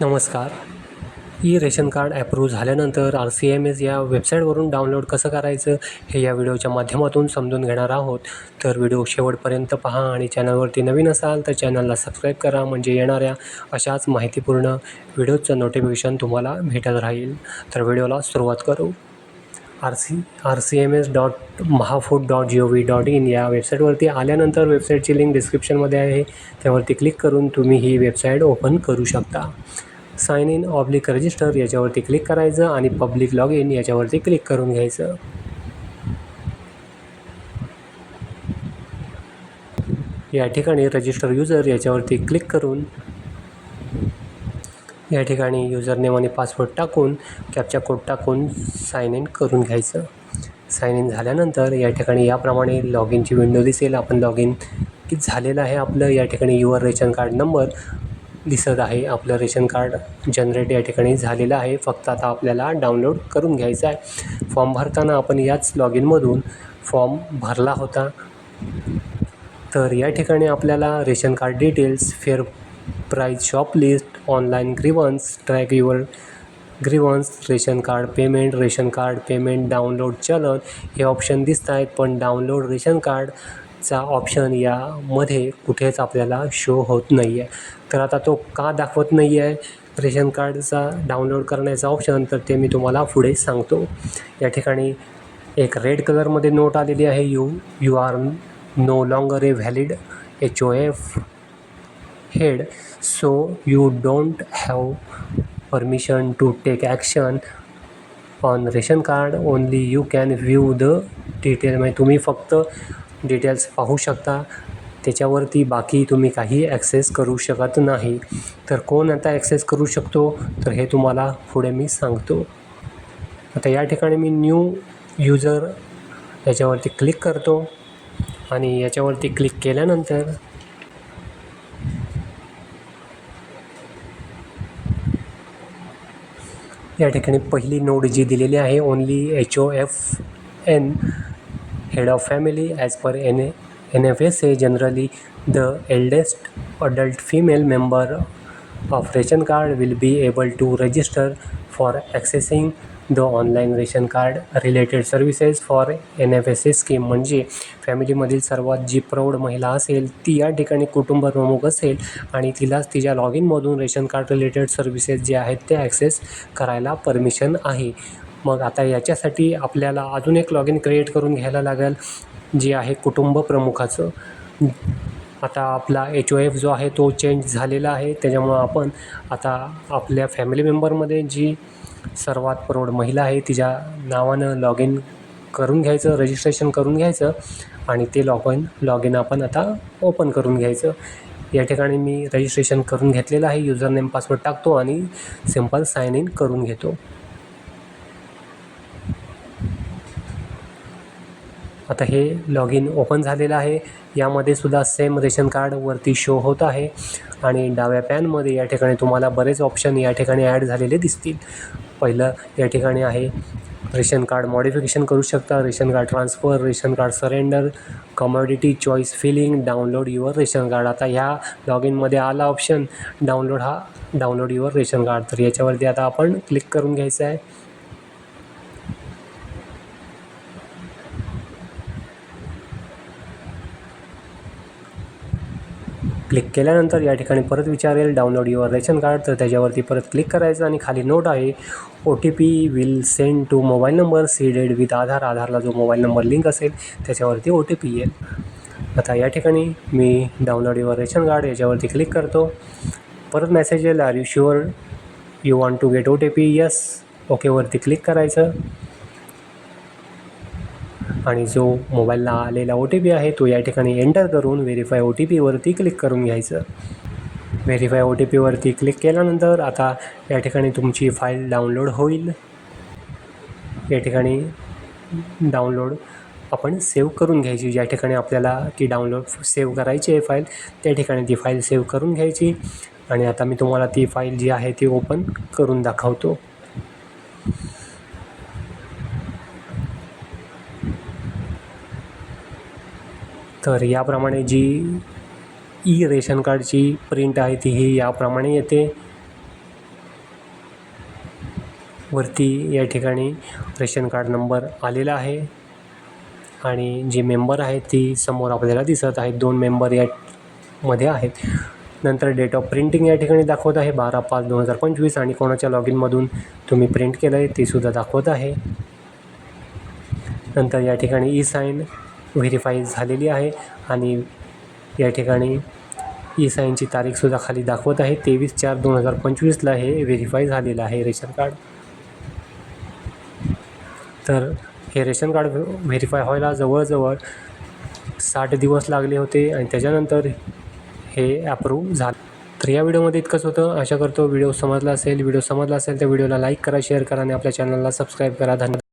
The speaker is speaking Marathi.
नमस्कार. ई रेशन कार्ड ॲप्रूव्ह झाल्यानंतर आर सी एम एस या वेबसाईटवरून डाउनलोड कसं करायचं हे या व्हिडिओच्या माध्यमातून समजून घेणार आहोत. तर व्हिडिओ शेवटपर्यंत पहा आणि चॅनलवरती नवीन असाल तर चॅनलला सबस्क्राईब करा म्हणजे येणाऱ्या अशाच माहितीपूर्ण व्हिडिओचं नोटिफिकेशन तुम्हाला भेटत राहील. तर व्हिडिओला सुरुवात करू. R C R C M S dot Mahafood dot G O V dot in या वेबसाईटवरती आल्यानंतर वेबसाईटची लिंक डिस्क्रिप्शनमध्ये आहे. त्यावरती क्लिक करून तुम्ही ही वेबसाईट ओपन करू शकता. साइन इन ऑब्लिक रजिस्टर याच्यावरती क्लिक करायचं आणि पब्लिक लॉग इन याच्यावरती क्लिक करून घ्यायचं. या ठिकाणी रजिस्टर युजर याच्यावरती क्लिक करून या ठिकाणी युजरनेम आणि पासवर्ड टाकून कॅपचा कोड टाकून साइन इन करून घ्यायचं. साइन इन झाल्यानंतर या ठिकाणी याप्रमाणे लॉग इनची विंडो दिसेल. आपण लॉग इन की झालेलं आहे आपलं? या ठिकाणी युअर रेशन कार्ड नंबर दिसत आहे. आपलं रेशन कार्ड जनरेट या ठिकाणी झालेलं आहे. फक्त आता आपल्याला डाउनलोड करून घ्यायचं आहे. फॉर्म भरताना आपण याच लॉग इनमधून फॉर्म भरला होता. तर या ठिकाणी आपल्याला ration card details fair price shop list online grievance track your grievance ration card payment ration card payment download challan हे ऑप्शन दिसत आहेत. पण डाउनलोड रेशन कार्ड चा ऑप्शन यामध्ये कुठेच आपल्याला शो होत नाही आहे तर आता तो का दाखवत नाही आहे रेशन कार्डचा डाउनलोड करण्याचा ऑप्शन तर ते मी तुम्हाला पुढे सांगतो. या ठिकाणी एक रेड कलरमध्ये नोट आलेली आहे you you are no longer a valid H O F head so you don't have permission to take action on ration card only you can view the detail म्हणजे तुम्ही फक्त डिटेल्स पाहू शकता. त्याच्यावरती बाकी तुम्ही काही ॲक्सेस करू शकत नाही. तर कोण आता ॲक्सेस करू शकतो? तर हे तुम्हाला पुढे मी सांगतो. आता या ठिकाणी मी न्यू युजर याच्यावरती क्लिक करतो. आणि याच्यावरती क्लिक केल्यानंतर या ठिकाणी पहिली नोड जी दिलेली आहे only H O F N head of family as per N N F S A generally the eldest adult female member of ration card will be able to register for accessing the online ration card related services for N F S A scheme म्हणजे फॅमिलीमधील सर्वात जी प्रौढ महिला असेल ती या ठिकाणी कुटुंब प्रमुख असेल आणि तिलाच तिच्या लॉग इनमधून रेशन कार्ड रिलेटेड सर्व्हिसेस जे आहेत ते ॲक्सेस करायला परमिशन आहे. मग आता याच्यासाठी आपल्याला अजून एक लॉग इन क्रिएट करून घ्यायला लागेल जे आहे कुटुंब प्रमुखाचं. आता आपला एच ओ एफ जो आहे तो चेंज झालेला आहे. त्याच्यामुळं आपण आता आपल्या फॅमिली मेंबरमध्ये जी सर्वात प्रौढ महिला आहे तिच्या नावानं लॉग इन करून घ्यायचं रजिस्ट्रेशन करून घ्यायचं आणि ते लॉग इन लॉग इन आपण आता ओपन करून घ्यायचं. या ठिकाणी मी रजिस्ट्रेशन करून घेतलेलं आहे युजर नेम पासवर्ड टाकतो आणि सिंपल साईन इन करून घेतो. आता हे लॉग इन ओपन झालेलं आहे. यामध्ये सुद्धा सेम रेशन कार्डवरती शो होत आहे. आणि डाव्या पॅनमध्ये या ठिकाणी तुम्हाला बरेच ऑप्शन या ठिकाणी ॲड झालेले दिसतील. पहिलं या ठिकाणी आहे रेशन कार्ड मॉडिफिकेशन करू शकता. Ration card transfer ration card surrender commodity choice filling download your ration card आता ह्या लॉग इनमध्ये आला ऑप्शन डाउनलोड हा डाउनलोड युअर रेशन कार्ड तर याच्यावरती आता आपण क्लिक करून घ्यायचं आहे. क्लिक केल्यानंतर या ठिकाणी परत विचारेल डाउनलोड युअर रेशन कार्ड तर त्याच्यावरती परत क्लिक करायचं आणि खाली नोट आहे O T P will send to mobile number seeded with Aadhaar. आधारला जो मोबाईल नंबर लिंक असेल त्याच्यावरती ओ टी पी येईल. आता या ठिकाणी मी डाउनलोड युअर रेशन कार्ड याच्यावरती क्लिक करतो. परत मेसेज येईल are you sure you want to get O T P yes ओकेवरती click करायचं. आणि जो मोबाईलला आलेला ओ टी पी आहे तो या ठिकाणी एंटर करून व्हेरीफाय ओ टी पीवरती क्लिक करून घ्यायचं. व्हेरीफाय ओ टी पीवरती क्लिक केल्यानंतर आता या ठिकाणी तुमची फाईल डाउनलोड होईल. या ठिकाणी डाउनलोड आपण सेव्ह करून घ्यायची. ज्या ठिकाणी आपल्याला ती डाउनलोड सेव्ह करायची आहे फाईल त्या ठिकाणी ती फाईल सेव्ह करून घ्यायची. आणि आता मी तुम्हाला ती फाईल जी आहे ती ओपन करून दाखवतो. तर याप्रमाणे जी ई रेशन कार्डची प्रिंट आहे ती ही याप्रमाणे येते. वरती या ठिकाणी रेशन कार्ड नंबर आलेला आहे. आणि जी मेंबर आहेत ती समोर आपल्याला दिसत आहेत दोन मेंबर या मध्ये आहेत. नंतर डेट ऑफ प्रिंटिंग या ठिकाणी दाखवत आहे. बारा पाच दोन हजार पंचवीस आणि कोणाच्या लॉग इनमधून तुम्ही प्रिंट केलं आहे ते सुद्धा दाखवत आहे. नंतर या ठिकाणी ई साईन व्हेरीफाय झालेली आहे आणि या ठिकाणी ई साईनची तारीखसुद्धा खाली दाखवत आहे. तेवीस चार दोन हजार पंचवीसला हे व्हेरीफाय झालेलं आहे रेशन कार्ड. तर हे रेशन कार्ड व्हेरीफाय व्हायला जवळजवळ साठ दिवस लागले होते आणि त्याच्यानंतर हे अप्रूव्ह झालं. तर या व्हिडिओमध्ये इतकंच होतं. आशा करतो व्हिडिओ समजला असेल. व्हिडिओ समजला असेल तर व्हिडिओला लाईक करा शेअर करा आणि आपल्या चॅनलला सबस्क्राईब करा. धन्यवाद.